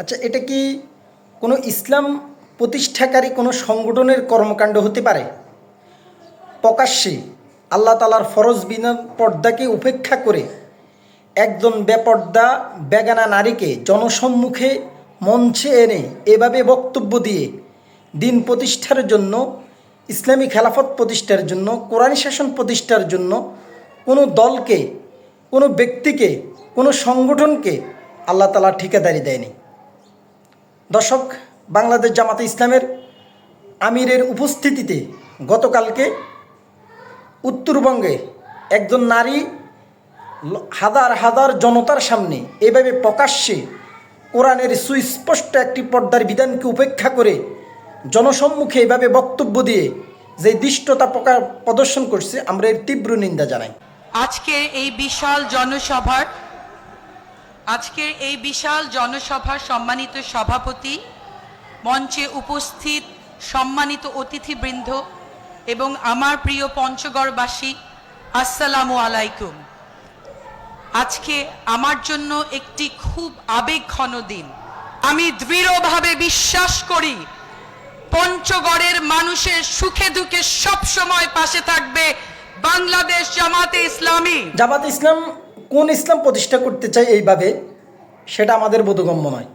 আচ্ছা এটা কি কোনো ইসলাম প্রতিষ্ঠাকারী কোনো সংগঠনের কর্মকাণ্ড হতে পারে? প্রকাশ্যে আল্লাহ তালার ফরজ বিনা পর্দাকে উপেক্ষা করে একজন বেপর্দা, বেগানা নারীকে জনসম্মুখে মঞ্চে এনে এভাবে বক্তব্য দিয়ে দিন প্রতিষ্ঠার জন্য, ইসলামী খেলাফত প্রতিষ্ঠার জন্য, কোরআন শাসন প্রতিষ্ঠার জন্য কোনো দলকে, কোনো ব্যক্তিকে, কোনো সংগঠনকে আল্লাহ তালা ঠিকাদারি দেয়নি। দর্শক, বাংলাদেশ জামাতে ইসলামের আমিরের উপস্থিতিতে গতকালকে উত্তরবঙ্গে একজন নারী হাজার হাজার জনতার সামনে এভাবে প্রকাশ্যে কোরআনের সুস্পষ্ট একটি পর্দার বিধানকে উপেক্ষা করে জনসম্মুখে এভাবে বক্তব্য দিয়ে যে দৃষ্টতা প্রকার প্রদর্শন করছে, আমরা এর তীব্র নিন্দা জানাই। আজকের এই বিশাল জনসভার আজকের এই বিশাল জনসভার সম্মানিত সভাপতি মঞ্চে উপস্থিত সম্মানিত অতিথিবৃন্দ এবং আমার প্রিয় পঞ্চগড়বাসী, আসসালামু আলাইকুম। আজকে আমার জন্য একটি খুব আবেগঘন দিন। আমি দৃঢ়ভাবে বিশ্বাস করি, পঞ্চগড়ের মানুষের সুখে দুঃখে সব সময় পাশে থাকবে বাংলাদেশ জামাতে ইসলামী। জামাত ইসলাম কোন ইসলাম প্রতিষ্ঠা করতে চায় এইভাবে সেটা আমাদের বোধগম্য নয়।